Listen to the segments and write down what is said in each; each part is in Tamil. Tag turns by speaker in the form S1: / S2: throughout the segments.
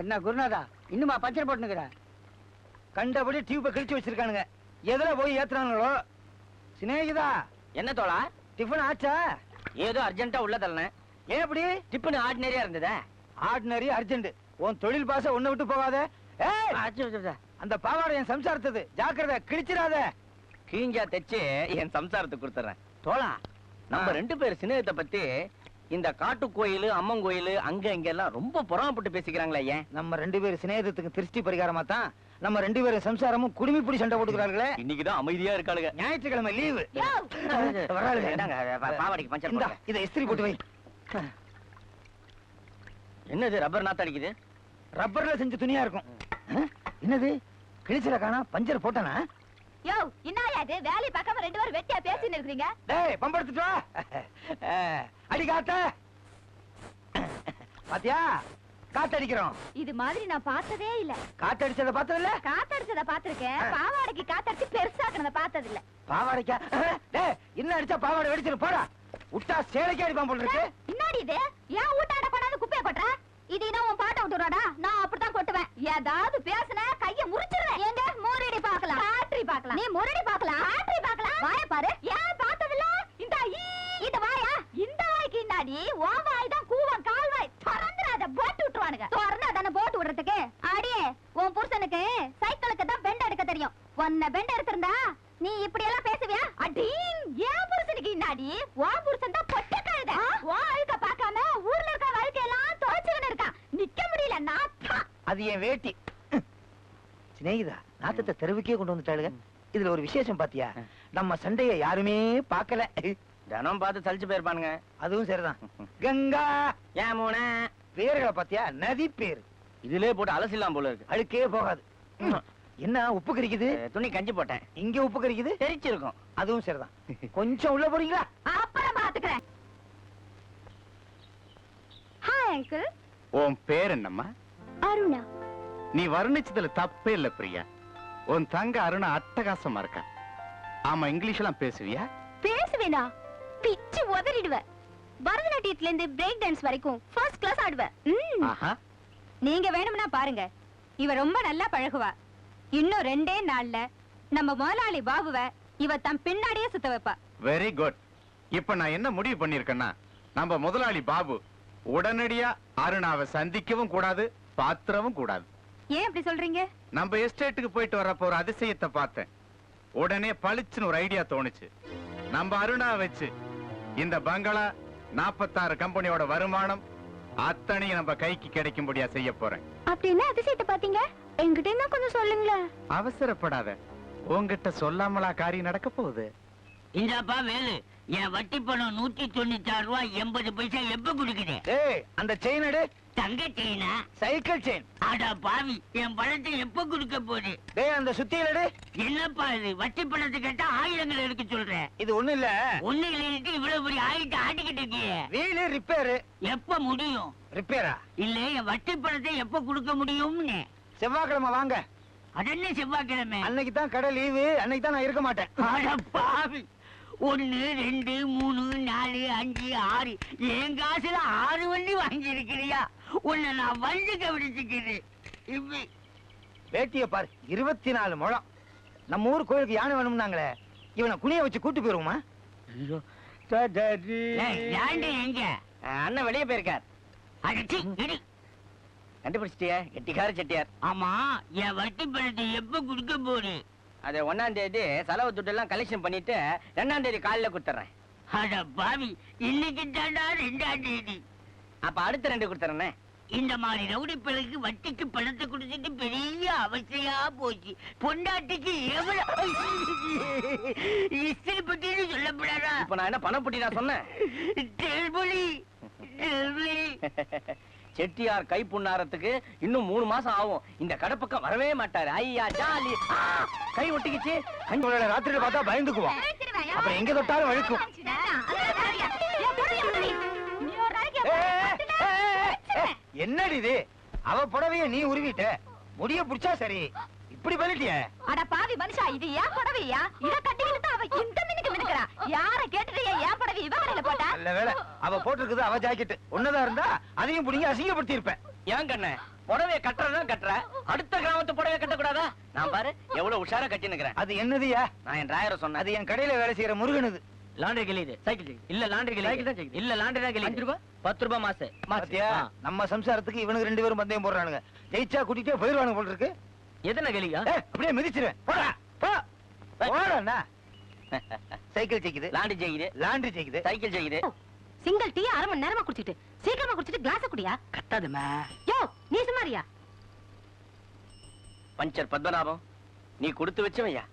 S1: என்ன குருநாதா இன்னுமா பஞ்சர் போட்டுனுக்குற? கண்டபடி டியூப்பை கிழிச்சு வச்சிருக்கானுங்க. எதுல போய் ஏத்துறானுங்களோ? சிநேகிதா.
S2: என்ன தோழா?
S1: டிஃபன் ஆச்சா?
S2: ஏதோ அர்ஜென்ட்டா உள்ள தள்ளனேன்
S1: ஏன் இப்படி
S2: டிப்புன்னு ஆர்டினரியா இருந்ததா.
S1: ஆர்டினரி அர்ஜென்ட் உன் தொழில் பாச ஒண்ணு விட்டு போகாத. அந்த பாவாடை என் சம்சாரத்தது. ஜாக்கிரதை கிழிச்சிடாத.
S2: கிழிஞ்சா தைச்சு என் சம்சாரத்துக்கு கொடுத்துறேன். தோழா நம்ம. ரெண்டு பேர் சின்னத்தை பத்தி இந்த காட்டு கோயில் அம்மன் கோயில் அங்க இங்க எல்லாம் ரொம்ப புறமப்பட்டு பேசிக்கிறாங்களே ஏன்?
S1: நம்ம ரெண்டு பேரும் சிநேகத்துக்கு திருஷ்டி பரிகாரமா தான் நம்ம ரெண்டு பேரும் சம்சாரமும் குடுமி பிடி சண்டை போட்டுக்கிறார்களே.
S2: இன்னைக்குதான் அமைதியா இருக்காளுங்க.
S1: ஞாயிற்றுக்கிழமை லீவு. வராளுங்க.
S2: பாவாடைக்கு பஞ்சர்.
S1: இதை இஸ்திரி போட்டு வை.
S2: என்னது ரப்பர் நாத்த அடிக்குது?
S1: ரப்பர்ல செஞ்ச துணியா இருக்கும்? என்னது? கிழிச்சில காணா பஞ்சர் போட்டானா?
S3: யோ என்னயா இது? வேலையை பார்க்காம ரெண்டு பேரும் வெட்டியா பேசின்னு இருக்கீங்க
S1: டேய் பம்பெடுத்துட்டு வா. அடி காத்த பாத்தியா? காத்தடிக்கிறோம்.
S3: இது மாதிரி நான் பார்த்ததே இல்ல.
S1: காத்தடிச்சத பார்த்தது இல்ல
S3: காத்தடிச்சத பாத்திருக்கேன்
S1: ஆ.
S3: பாவாடைக்கு காத்தடிச்சு பெருசாக்குனத பார்த்தது இல்ல
S1: பாவாடைக்கா டேய் இன்னும் அடிச்சா பாவாடை வெடிச்சிரு போடா. விட்டா சேலைக்கு அடிப்பான் போல இருக்கு.
S3: என்னடி இது? ஏன் ஊட்டாட கொண்டாந்து குப்பைய கொட்டுற? இது என்ன உன் பாட்ட விட்டுறாடா நான் அப்படித்தான் கொட்டுவேன். ஏதாவது பேசுன கைய முறிச்சிருவேன். எங்க நீ முரடி பார்க்கலாம். காட்ரி பார்க்கலாம். வாய பாரு. ஏன் பார்த்ததில்ல? இந்த இந்த வாயா. இந்த வாய்க்கு இன்னாடி உன் வாய் தான் கூவம் கால் வாய். திறந்துடாத போட்டு விட்டுருவானுங்க. திறந்தா தானே போட்டு விடுறதுக்கு? அடியே உன் புருஷனுக்கு சைக்கிளுக்கு தான் பெண்ட் எடுக்க தெரியும். உன்னை பெண்ட் எடுத்திருந்தா நீ இப்படி எல்லாம் பேசுவியா? அடீன் ஏன் புருஷனுக்கு இன்னாடி உன் புருஷன் தான் பொட்ட கழுத உன் அழுக்க பார்க்காம ஊர்ல இருக்க வாழ்க்கையெல்லாம் துவைச்சுக்கின்னு இருக்கான். நிக்க முடியல நாத்தா
S1: அது என் வேட்டி. சிநேகிதா நாத்தத்தை தெருவுக்கே கொண்டு வந்துட்டாளுங்க. இதுல ஒரு விசேஷம் பாத்தியா? நம்ம சண்டைய யாருமே பார்க்கல.
S2: தினம் பார்த்து சலிச்சு போயிருப்பானுங்க.
S1: அதுவும் சரிதான். கங்கா!
S2: ஏன் மூண?
S1: பேர்களை பாத்தியா? நதி பேர்.
S2: இதுலயே போட்டு அலசிலாம் போல இருக்கு.
S1: அழுக்கே போகாது. என்ன உப்பு கறிக்குது
S2: துணி கஞ்சி போட்டேன்.
S1: இங்க உப்பு கறிக்குது
S2: தெரிச்சிருக்கும்.
S1: அதுவும் சரிதான். கொஞ்சம் உள்ள போறீங்களா?
S3: அப்புறம் பாத்துக்கிறேன் ஹாய் அங்கிள்
S4: உன் பேர் என்னம்மா?
S3: அருணா.
S4: நீ வர்ணிச்சதுல தப்பே இல்ல பிரியா. உன் தங்க அருணா அட்டகாசமா இருக்கா? ஆமா இங்கிலீஷ் எல்லாம் பேசுவியா?
S3: பேசுவேனா? பிச்சு உதறிடுவேன் பரதநாட்டியத்துல இருந்து பிரேக் டான்ஸ் வரைக்கும் ஃபர்ஸ்ட் கிளாஸ் ஆடுவேன்
S5: நீங்க வேணும்னா பாருங்க. இவ ரொம்ப நல்லா பழகுவா. இன்னும் ரெண்டே நாள்ல நம்ம முதலாளி பாபுவ இவ தன் பின்னாடியே சுத்த வைப்பா.
S4: வெரி குட் இப்ப நான் என்ன முடிவு பண்ணிருக்கேன்னா நம்ம முதலாளி பாபு உடனடியா அருணாவை சந்திக்கவும் கூடாது பாத்திரவும் கூடாது.
S5: ஏன் இப்படி சொல்றீங்க?
S4: நம்ம எஸ்டேட்டுக்கு போயிட்டு வரப்ப ஒரு அதிசயத்தை பார்த்தேன். உடனே பளிச்சுன்னு ஒரு ஐடியா தோணுச்சு. நம்ம அருணா வச்சு இந்த பங்களா நாற்பத்தாறு கம்பெனியோட வருமானம் அத்தனையும் நம்ம கைக்கு கிடைக்கும்படியா செய்ய போறேன்.
S3: அப்படின்னா அதிசயத்தை பாத்தீங்க என்கிட்ட என்ன கொஞ்சம் சொல்லுங்களேன்.
S4: அவசரப்படாத. உன்கிட்ட சொல்லாமலா காரியம் நடக்க போகுது.
S6: இந்தாப்பா வேலு. என் வட்டி பணம் நூத்தி தொண்ணூத்தி ஆறு ரூபாய் எண்பது பைசா எப்ப குடுக்குது?
S1: ஏய் அந்த செயின் எடு.
S6: தங்க செயினா
S1: சைக்கிள் செயின்
S6: அடா பாவி என் பணத்தை எப்ப குடுக்க போகுது?
S1: டேய் அந்த சுத்தியல் எடு.
S6: என்னப்பா இது? வட்டி பணத்தை கேட்டா ஆயிரங்கள் எடுக்க சொல்றேன்
S1: இது ஒண்ணு இல்ல.
S6: ஒண்ணு இல்லைன்ட்டு இவ்வளவு பெரிய ஆயிரத்தை ஆட்டிக்கிட்டு இருக்கியே.
S1: வீலு ரிப்பேர்
S6: எப்ப முடியும்?
S1: ரிப்பேரா
S6: இல்ல என் வட்டி பணத்தை எப்ப கொடுக்க முடியும்னு.
S1: செவ்வாய்க்கிழமை வாங்க.
S6: அதென்ன செவ்வாய்க்கிழமை?
S1: அன்னைக்கு தான் கடை லீவு அன்னைக்கு தான் நான் இருக்க மாட்டேன்.
S6: அட பாவி. ஒன்னு ரெண்டு மூணு நாலு அஞ்சு ஆறு. என் காசுல ஆறு வண்டி வாங்கி இருக்கிறியா உன்னை நான் வண்டி கவனிச்சுக்கிறேன் இப்ப
S1: வேட்டிய பாரு இருபத்தி நாலு முழம். நம்ம ஊர் கோயிலுக்கு யானை வேணும்னாங்களே இவனை குனிய வச்சு கூட்டு போயிருவோமா?
S6: எங்க
S2: அண்ணன் வெளியே போயிருக்கார்.
S6: அடிச்சு இடி.
S2: கண்டுபிடிச்சிட்டியா? கெட்டிக்கார செட்டியார்.
S6: ஆமா என் வட்டி பணத்தை எப்ப கொடுக்க போறேன்?
S2: அது ஒன்னாம் தேதி செலவு துட்டு எல்லாம் கலெக்ஷன் பண்ணிட்டு ரெண்டாம் தேதி காலையில கொடுத்துறேன்
S6: அட பாவி இன்னைக்கு தாண்டா ரெண்டாம் தேதி?
S2: அப்ப அடுத்த ரெண்டு கொடுத்துறேன்
S6: இந்த மாதிரி ரவுடி பிள்ளைக்கு வட்டிக்கு பணத்தை கொடுத்துட்டு பெரிய அவசியா போச்சு. பொண்டாட்டிக்கு எவ்வளவு இஸ்திரி பட்டின்னு சொல்லப்படாதா?
S2: இப்ப நான் என்ன பணம் புட்டி நான் சொன்னேன் செட்டியார் கை புண்ணாரத்துக்கு இன்னும் மூணு மாசம் ஆகும். இந்த கடப்பக்கம் வரவே மாட்டாரு. ஐயா ஜாலி. கை ஒட்டிக்கிச்சு.
S1: ராத்திரியில பார்த்தா பயந்துக்குவோம் அப்புறம் எங்க தொட்டாலும் வழுக்கும். என்னடி இது? அவ புடவைய நீ உருவிட்ட. முடிய புடிச்சா சரி. இப்படி பண்ணிட்டிய
S3: அட பாவி மனுஷா இது ஏன் புடவையா? இத கட்டிக்கிட்டு அவ இந்த யார கேட்டுட்டு ஏன் புடவை இவ கடையில போட்டா?
S1: நல்ல வேளை. அவ போட்டிருக்குது அவ ஜாக்கெட் ஒன்னதா இருந்தா அதையும் புடிங்க அசிங்கப்படுத்தி இருப்பேன்
S2: ஏன் கண்ணே? புடவைய கட்டுறதா கட்டுற? அடுத்த கிராமத்து புடவைய கட்டக்கூடாதா? நான் பாரு எவ்வளவு உஷாரா கட்டி நிக்கிறேன்
S1: அது என்னதுயா
S2: நான் என் டிராயரை சொன்னேன்.
S1: அது என் கடையில வேலை செய்யற முருகனுது.
S2: லாண்டரி கிளியுது சைக்கிள் இல்ல லாண்டரி கிளி சைக்கிள் தான் இல்ல லாண்டரி தான் கிளி அஞ்சு ரூபாய் பத்து ரூபாய் மாசு.
S1: பாத்தியா? நம்ம சம்சாரத்துக்கு இவனுக்கு ரெண்டு பேரும் பந்தயம் போடுறானுங்க. ஜெயிச்சா கூட்டிட்டே போயிருவானுங்க போல இருக்கு.
S2: எத்தனை கிளியா?
S1: அப்படியே மிதிச்சிருவேன். போடா. போ. போடா சைக்கிள் ஜெயிக்குது.
S2: லாண்டரி ஜெயிக்குது.
S1: லாண்ட்ரி ஜெயிக்குது.
S2: சைக்கிள் ஜெயிக்குது.
S5: சிங்கிள் டீ அரை மணி நேரமா குடிச்சிட்டு சீக்கிரமா குடிச்சிட்டு கிளாஸ் குடியா?
S6: கத்தாதுமா.
S5: யோ நீ சுமாரியா
S2: பஞ்சர் பத்மநாபம் நீ கொடுத்து வச்சவையா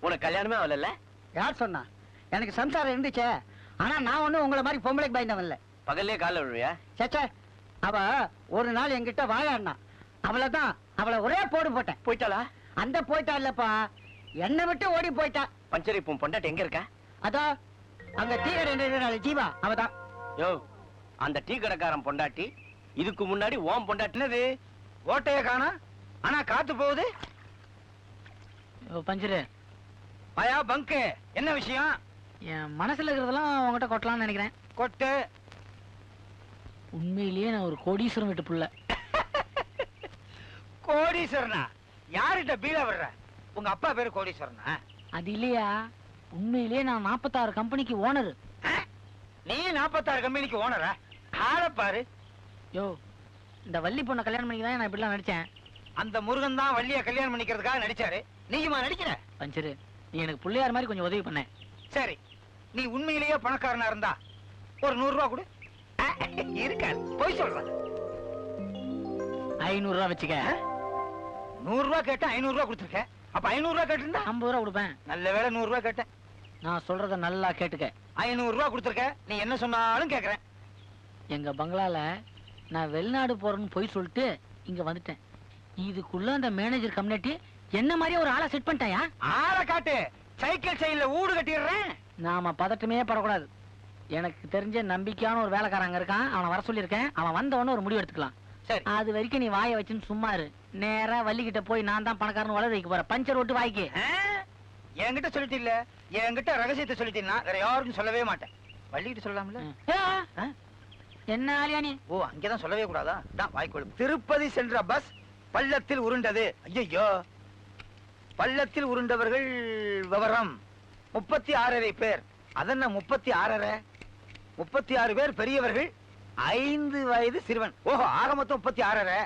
S2: உனக்கு கல்யாணமே ஆகல
S6: யார் சொன்னா? எனக்கு சம்சாரம் இருந்துச்சே. ஆனா நான் ஒண்ணும் உங்களை மாதிரி பொம்பளைக்கு பயந்தவன் இல்ல.
S2: பகல்லே கால விழுவியா?
S6: சேச்சே அவ ஒரு நாள் என்கிட்ட வாழாடினா. அவளைதான் அவளை ஒரே போடு போட்டேன்.
S2: போயிட்டாளா?
S6: அந்த போயிட்டா இல்லப்பா. என்னை விட்டு ஓடி போயிட்டா.
S2: பஞ்சர் இப்போ உன் பொண்டாட்டி எங்க இருக்கா?
S6: அதோ அங்க டீ கடை ஜீவா அவதான்.
S2: யோ அந்த டீ கடைக்காரன் பொண்டாட்டி இதுக்கு முன்னாடி ஓம் பொண்டாட்டி
S1: என்னது? ஓட்டைய காணா? ஆனா காத்து போகுது?
S6: பஞ்சரு.
S1: பயா பங்கு என்ன விஷயம்?
S6: என் மனசுல இருக்கிறதெல்லாம் உங்ககிட்ட கொட்டலாம்னு நினைக்கிறேன்.
S1: கொட்டு.
S6: உண்மையிலேயே நான் ஒரு கோடீஸ்வரம் வீட்டு புள்ள.
S1: கோடீஸ்வரனா? யார்கிட்ட பீலா வர்ற உங்க அப்பா பேரு கோடீஸ்வரனா?
S6: அது இல்லையா? உண்மையிலேயே நான் நாற்பத்தாறு கம்பெனிக்கு ஓனர்.
S1: நீ நாற்பத்தாறு கம்பெனிக்கு ஓனரா? ஆள பாரு.
S6: யோ இந்த வள்ளி பொண்ணை கல்யாணம் பண்ணி தான் நான் இப்படிலாம் நடிச்சேன்.
S1: அந்த முருகன் தான் வள்ளிய கல்யாணம் பண்ணிக்கிறதுக்காக நடிச்சாரு. நீயுமா நடிக்கிற?
S6: பஞ்சரு நீ எனக்கு பிள்ளையார் மாதிரி கொஞ்சம் உதவி பண்ண.
S1: சரி நீ உண்மையிலேயே பணக்காரனா இருந்தா ஒரு நூறு ரூபா கொடு. இருக்காது. போய் சொல்றேன்
S6: ஐநூறு ரூபா வச்சுக்க.
S1: நூறு ரூபா கேட்டா ஐநூறு ரூபா கொடுத்துருக்க. அப்ப ஐநூறு ரூபா கேட்டிருந்தா?
S6: ஐம்பது ரூபா கொடுப்பேன்.
S1: நல்ல வேளை நூறு ரூபா கேட்டேன்.
S6: நான் சொல்றத நல்லா கேட்டுக்க.
S1: ஐநூறு ரூபா கொடுத்துருக்க. நீ என்ன சொன்னாலும் கேக்குறேன்.
S6: எங்க பங்களால நான் வெளிநாடு போறேன்னு போய் சொல்லிட்டு இங்க வந்துட்டேன். இதுக்குள்ள அந்த மேனேஜர் கம்யூனிட்டி என்ன மாதிரியே ஒரு ஆளை செட் பண்ணிட்டாயா?
S1: ஆளை காட்டு. சைக்கிள் செயின்ல ஊடு கட்டிடுறேன்.
S6: நாம பதட்டமே படக்கூடாது. எனக்கு தெரிஞ்ச நம்பிக்கையான ஒரு வேலைக்காரன் அங்க இருக்கான். அவனை வர சொல்லியிருக்கேன். அவன் வந்த உடனே ஒரு முடிவு எடுத்துக்கலாம்.
S1: சரி.
S6: அது வரைக்கும் நீ வாயை வச்சுன்னு சும்மா இரு. நேரா வள்ளிக்கிட்ட போய் நான் தான் பணக்காரன் வளர வைக்க போறேன். பஞ்சர் ஓட்டு வாய்க்கு?
S1: என்கிட்ட சொல்லிட்டு இல்ல என்கிட்ட ரகசியத்தை சொல்லிட்டீங்கன்னா வேற யாருக்கும் சொல்லவே மாட்டேன். வள்ளிக்கிட்ட சொல்லலாம்ல?
S6: என்ன ஆலியா நீ?
S1: ஓ அங்கதான் சொல்லவே கூடாதா? தான் திருப்பதி சென்ற பஸ் பள்ளத்தில் உருண்டது. ஐயோ பள்ளத்தில் உருண்டவர்கள் விவரம். முப்பத்தி ஆறரை பேர். அதென்ன முப்பத்தி ஆறரை? முப்பத்தி ஆறு பேர் பெரியவர்கள். ஐந்து வயது சிறுவன். ஓஹோ ஆக மொத்தம் முப்பத்தி ஆறரை.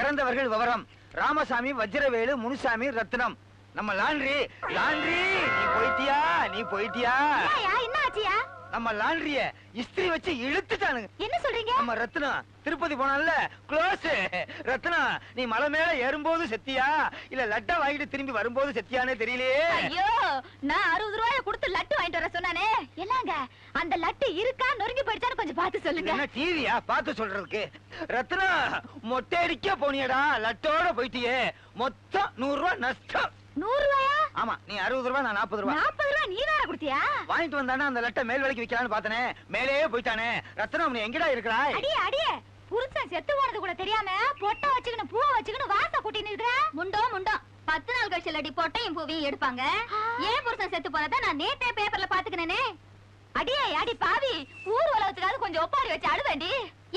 S1: இறந்தவர்கள் விவரம். ராமசாமி வஜ்ரவேலு முனுசாமி ரத்னம். நம்ம லாண்ட்ரி லாண்ட்ரி நீ போயிட்டியா? நீ போயிட்டியா?
S3: ஏயா என்ன ஆச்சியா?
S1: நம்ம லாண்ட்ரிய இஸ்திரி வச்சு இழுத்துட்டானுங்க.
S3: என்ன சொல்றீங்க?
S1: நம்ம ரத்னம் திருப்பதி போனான்ல க்ளோஸ் ரத்னம் நீ மலை மேல ஏறும்போது செத்தியா? இல்ல லட்டா வாங்கிட்டு திரும்பி வரும்போது செத்தியானே தெரியலையே.
S3: ஐயோ நான் அறுபது ரூபாய கொடுத்து லட்டு வாங்கிட்டு வர சொன்னானே என்னங்க அந்த லட்டு இருக்கா? நொறுங்கி போயிடுச்சான்னு கொஞ்சம் பார்த்து சொல்லுங்க.
S1: என்ன டிவியா பார்த்து சொல்றதுக்கு. ரத்னம் மொட்டை அடிக்க போனியடா. லட்டோட போயிட்டியே. மொத்தம் நூறு ரூபாய் நஷ்டம்.
S3: நூறு ரூபாயா?
S1: ஆமா நீ அறுபது ரூபாய் நான் நாற்பது ரூபாய்
S3: நாற்பது ரூபாய் நீ வேற கொடுத்தியா?
S1: வாங்கிட்டு வந்தானே அந்த லட்டை மேல் விலைக்கு விற்கலான்னு பார்த்தனே. மேலே போயிட்டானே. ரத்னம் நீ எங்கடா இருக்கிறாய்?
S3: அடியே அடியே. புருஷன் செத்து போனது கூட தெரியாம பொட்டை வச்சுக்கணும் பூவை வச்சுக்கணும் வாச கூட்டின்னு இருக்கிற? முண்டோ முண்டோ. பத்து நாள் கழிச்சு அடி பொட்டையும் பூவையும் எடுப்பாங்க. ஏன் புருஷன் செத்து போனதை நான் நேத்தே பேப்பர்ல பாத்துக்கினேனே அடியே அடி பாவி. ஊர் உலகத்துக்காவது கொஞ்சம் ஒப்பாரி வச்சு அழுவேண்டி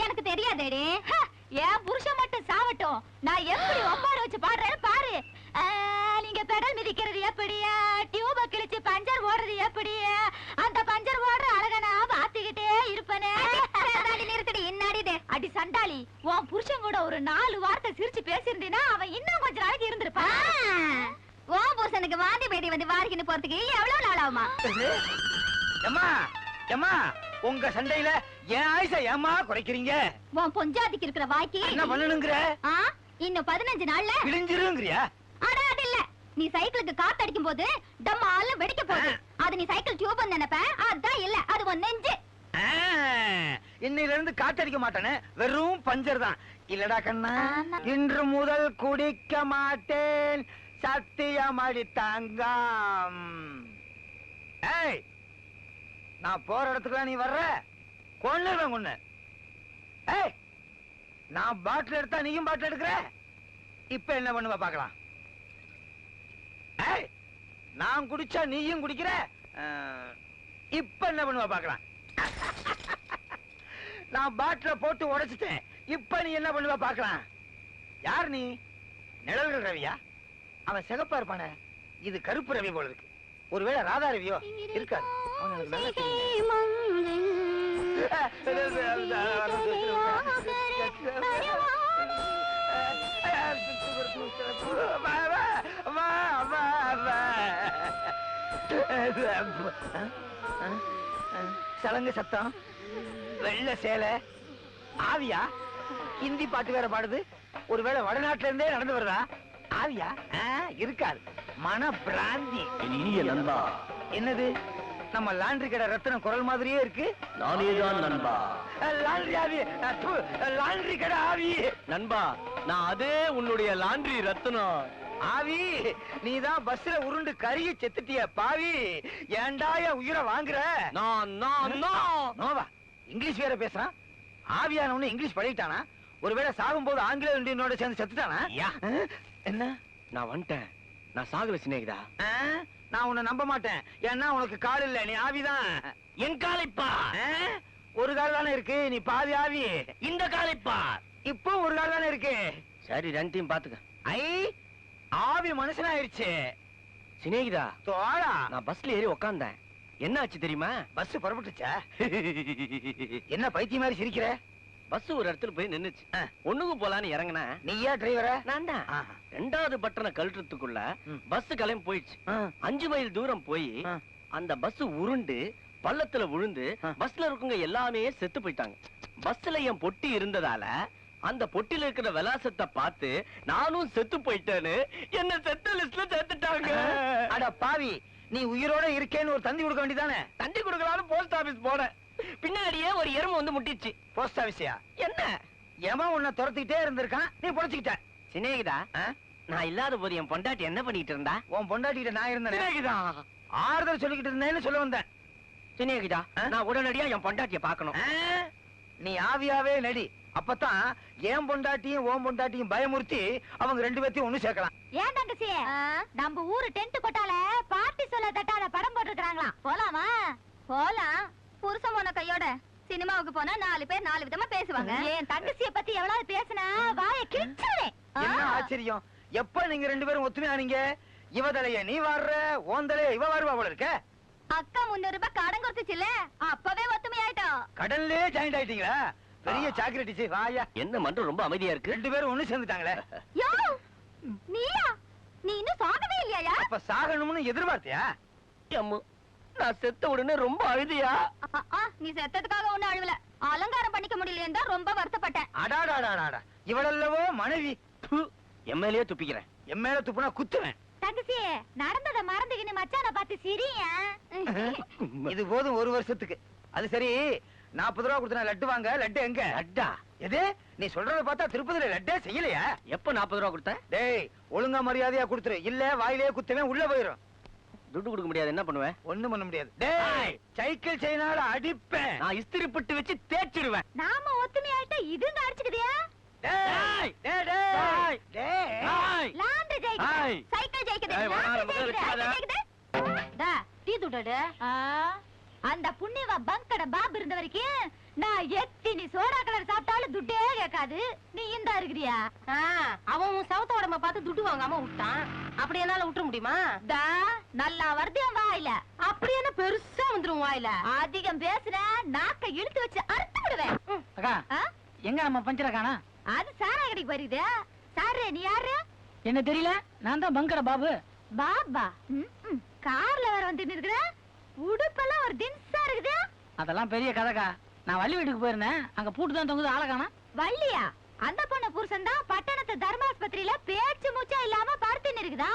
S3: எனக்கு தெரியாதேடி. என் புருஷன் மட்டும் சாவட்டும். நான் எப்படி ஒப்பாரி வச்சு பாடுறேன்னு பாரு. நீங்க பெடல் மிதிக்கிறது எப்படியா? டியூப கிழிச்சு பஞ்சர் ஓடுறது எப்படியா? அந்த பஞ்சர் ஓடுற அழக நான் பாத்துக்கிட்டே இருப்பனே. நிறுத்தடி இன்னாடிதே அடி சண்டாளி உன் புருஷன் கூட ஒரு நாலு வார்த்தை சிரிச்சு பேசியிருந்தீனா அவன் இன்னும் கொஞ்ச நாளைக்கு இருந்திருப்பான் உன் புருஷனுக்கு வாந்தி பேதி வந்து வாரிக்கின்னு போறதுக்கு எவ்வளவு நாள் ஆகுமா?
S1: உங்க சண்டையில என் ஆயுச ஏமா குறைக்கிறீங்க?
S3: உன் பொஞ்சாதிக்கு இருக்கிற வாய்க்கு
S1: என்ன பண்ணணுங்கிற?
S3: இன்னும் பதினஞ்சு நாள்ல.
S1: கிழிஞ்சிருங்கிறியா
S3: அட அது இல்ல. நீ சைக்கிளுக்கு காத்து அடிக்கும் போது டம்மால வெடிக்க போகுது. அது நீ சைக்கிள் டியூப் நினைப்ப? அதான் இல்ல. அது உன் நெஞ்சு.
S1: இன்னையில இருந்து காத்தடிக்க மாட்டானே வெறும் பஞ்சர் தான். இல்லடா கண்ணா. இன்று முதல் குடிக்க மாட்டேன். சத்தியம் அடி தங்கம் ஏய் நான் போற இடத்துக்குலாம் நீ வர்ற? கொன்னுடுவேன் கொன்னு ஏய் நான் பாட்டில் எடுத்தா நீயும் பாட்டில் எடுக்கிற? இப்ப என்ன பண்ணுவ பார்க்கலாம். ஏய் நான் குடிச்சா நீயும் குடிக்கிற? இப்ப என்ன பண்ணுவ பார்க்கலாம். நான் பாட்டில போட்டு உடைச்சிட்டேன். இப்ப நீ என்ன பண்ணுவ பார்க்கலாம். யார் நீ? நிழல்கள் ரவியா? அவன் சிகப்பா இருப்பானே. இது கருப்பு ரவி போல இருக்கு. ஒருவேளை ராதா ரவியோ இருக்காது. சலங்கு சத்தம். வெள்ள சேலை. ஆவியா? ஹிந்தி பாட்டு வேற பாடுது. ஒருவேளை வடநாட்டுல இருந்தே நடந்து வருதா? ஆவியா? ஆ, இருக்காது. மன பிராந்தி
S2: இனிய நண்பா.
S1: என்னது? நம்ம லாண்டரி கடை ரத்தனம் குரல் மாதிரியே இருக்கு.
S2: நானேதான் நண்பா.
S1: லாண்டரி ஆவி. லாண்டரி கடை ஆவி.
S2: நண்பா நான் அதே உன்னுடைய லாண்ட்ரி ரத்னம்
S1: ஆவி நீதான் பஸ்ல உருண்டு கருகி செத்துட்டிய பாவி. ஏன்டா என் உயிரை வாங்குற?
S2: நான் நான்
S1: நோவா இங்கிலீஷ் வேற பேசுறான். ஆவியானவனு இங்கிலீஷ் பழகிட்டானா? ஒருவேளை சாகும்போது ஆங்கில இந்தியனோட சேர்ந்து செத்துட்டானா? என்ன?
S2: நான் வந்துட்டேன். நான் சாகல சிநேகிதா.
S1: நான் உன்னை நம்ப மாட்டேன். ஏன்னா உனக்கு கால் இல்ல. நீ ஆவிதான்.
S2: என் காலைப்பா?
S1: ஒரு கால் தானே இருக்கு. நீ பாதி ஆவி.
S2: இந்த காலைப்பா?
S1: இப்போ ஒரு கால் தானே இருக்கு.
S2: சரி ரெண்டையும் பாத்துக்க.
S1: ஐ ஆவி மனுஷனாயிருச்சு.
S2: சிநேகிதா?
S1: தோழா.
S2: நான் பஸ்ல ஏறி உக்காந்தேன். என்ன ஆச்சு தெரியுமா?
S1: பஸ் புறப்பட்டுச்சா? என்ன பைத்திய மாதிரி சிரிக்கிற?
S2: பஸ் ஒரு இடத்துல போய் நின்னுச்சு. ஒண்ணுக்கு போலான்னு இறங்குனா
S1: நீயா டிரைவரா
S2: நான் தான். ரெண்டாவது பட்டனை கழட்டுறதுக்குள்ள. பஸ் கிளம்பி போயிடுச்சு. அஞ்சு மைல் தூரம் போய். அந்த பஸ் உருண்டு பள்ளத்துல விழுந்து. பஸ்ல இருக்கவங்க எல்லாமே செத்து போயிட்டாங்க பஸ்ல என் பொட்டி இருந்ததால அந்த பொட்டில இருக்கிற விலாசத்தை பார்த்து நானும் செத்து போயிட்டேன்னு என்ன செத்த லிஸ்ட்ல சேர்த்துட்டாங்க
S1: அட பாவி நீ உயிரோட இருக்கேன்னு ஒரு தந்தி கொடுக்க வேண்டியதானே
S2: தண்டி கொடுக்கலாம்னு போஸ்ட் ஆபீஸ் போனேன் பின்னாடியே ஒரு எருமை வந்து முட்டிச்சு
S1: போஸ்ட் ஆபீஸியா
S2: என்ன?
S1: எவன் உன்னை துரத்திக்கிட்டே இருந்திருக்கான். நீ பொழைச்சுக்கிட்ட.
S2: சிநேகிதா
S1: ஆ?
S2: நான் இல்லாத போது என் பொண்டாட்டி என்ன பண்ணிட்டு இருந்தா?
S1: உன் பொண்டாட்டிகிட்ட நான் இருந்தேன்.
S2: சிநேகிதா.
S1: ஆறுதல் சொல்லிக்கிட்டு இருந்தேன்னு சொல்ல வந்தேன்.
S2: சிநேகிதா
S1: ஆ?
S2: நான் உடனடியா என் பொண்டாட்டிய பார்க்கணும்.
S1: ஆ? நீ ஆவியாவே நடி. அப்பதான் என் பொண்டாட்டியும் ஓன் பொண்டாட்டியும் பயமுறுத்தி அவங்க ரெண்டு பேர்த்தையும் ஒண்ணு சேர்க்கலாம்.
S3: ஏன் தங்கச்சி நம்ம ஊரு டென்ட் கொட்டால பார்ட்டி சொல்ல தட்டாத படம் போட்டுருக்காங்களாம் போலாமா? போலாம். புருஷன் போன கையோட சினிமாவுக்கு போனா நாலு பேர் நாலு விதமா பேசுவாங்க. என் தங்கச்சிய பத்தி எவ்வளவு பேசினா வாய கிழிச்சிருவேன்
S1: என்ன ஆச்சரியம்? எப்ப நீங்க ரெண்டு பேரும் ஒத்துமையானீங்க? இவ தலைய நீ வாடுற ஓன் தலைய இவ வருவா போல இருக்க?
S3: அக்கா முன்னூறு ரூபாய் கடன் கொடுத்துச்சுல அப்பவே ஒத்துமையாயிட்டோம்.
S1: கடல்லே ஜாயிண்ட் ஆயிட்டீங்களா? பெரிய சாக்லேட்டிஸ் வாயா.
S2: என்ன மன்றம் ரொம்ப அமைதியா இருக்கு?
S1: ரெண்டு பேரும் ஒண்ணு சேர்ந்துட்டாங்களே.
S3: யோ நீயா? நீ இன்னும் சாகவே இல்லையா?
S1: அப்ப சாகணும்னு எதிர்பார்த்தியா?
S2: அம்மு. நான் செத்த உடனே ரொம்ப அழுதியா?
S3: நீ செத்ததுக்காக ஒண்ணு அழுவல. அலங்காரம் பண்ணிக்க முடியலையே ரொம்ப வருத்தப்பட்டேன்.
S1: அடாடாடாடாடா. இவளல்லவோ மனைவி.
S2: எம்எல்ஏ துப்பிக்கிறேன்.
S1: மேல துப்புனா குத்துவேன்.
S3: தங்கச்சி நடந்தத மறந்துக்கின்னு மச்சான பார்த்து சிரியா?
S1: இது போதும் ஒரு வருஷத்துக்கு. அது சரி நாற்பது ரூபா கொடுத்தா லட்டு வாங்க லட்டு எங்க?
S2: லட்டா?
S1: எது? நீ சொல்றத பார்த்தா திருப்பதியில லட்டே செய்யலையா?
S2: எப்ப நாற்பது ரூபா கொடுத்த?
S1: டேய் ஒழுங்கா மரியாதையா கொடுத்துரு. இல்ல வாயிலே குத்துவேன் உள்ள போயிரும்.
S2: துட்டு கொடுக்க முடியாது என்ன பண்ணுவேன்?
S1: ஒண்ணும் பண்ண முடியாது. டேய் சைக்கிள் செயினால அடிப்பேன்.
S2: நான் இஸ்திரி பட்டு வச்சு தேய்ச்சிடுவேன்
S3: நாம ஒத்துமையாயிட்டா இதுங்க அடிச்சுக்குதியா?
S1: டேய் டேய்! டேய் டேய்.
S3: லாண்டு ஜெயிக்குது. சைக்கிள் ஜெயிக்குது.
S2: ஏய், வா,
S3: லாண்டு
S2: முதல்ல
S3: ஜெயிக்குது.
S2: வச்சுக்காத.
S3: சைக்கிள் ஜெயிக்குது. டா டீ துடடு அந்த புண்ணியவா பங்கட பாபு இருந்த வரைக்கும் நான் எத்தினி சோடா கலர் சாப்பிட்டாலும் துட்டே கேட்காது. நீ இந்த இருக்கிறியா?
S5: அவன் உன் சவுத்த உடம்ப பார்த்து துட்டு வாங்காம விட்டான். அப்படி என்னால விட்டுற முடியுமா?
S3: தா நல்லா வருது என் வாயில.
S5: அப்படி என்ன பெருசா வந்துரும் வாயில?
S3: அதிகம் பேசுன நாக்க இழுத்து வச்சு அறுத்து விடுவேன்.
S6: அக்கா? எங்க நம்ம பஞ்சர காணா
S3: அது சாரா கடைக்கு வருது. சாரு நீ யாரு?
S6: என்ன தெரியல? நான் தான் பங்கர பாபு.
S3: பாபா. கார்ல வேற வந்து நிற்கிற உடுப்பெல்லாம் ஒரு தின்சா இருக்குது.
S6: அதெல்லாம் பெரிய கதைக்கா. நான் வள்ளி வீட்டுக்கு போயிருந்தேன். அங்க பூட்டு தான் தொங்குது ஆளை காணா
S3: வள்ளியா? அந்த பொண்ணு புருஷன் தான் பட்டணத்து தர்மாஸ்பத்திரியில பேச்சு மூச்சா இல்லாம படுத்துன்னு இருக்குதா?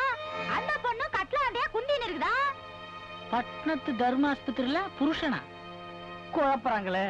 S3: அந்த பொண்ணு கட்லாண்டியா குந்தின்னு இருக்குதா?
S6: பட்னத்து தர்மாஸ்பத்திரியில புருஷனா? குழப்பறாங்களே.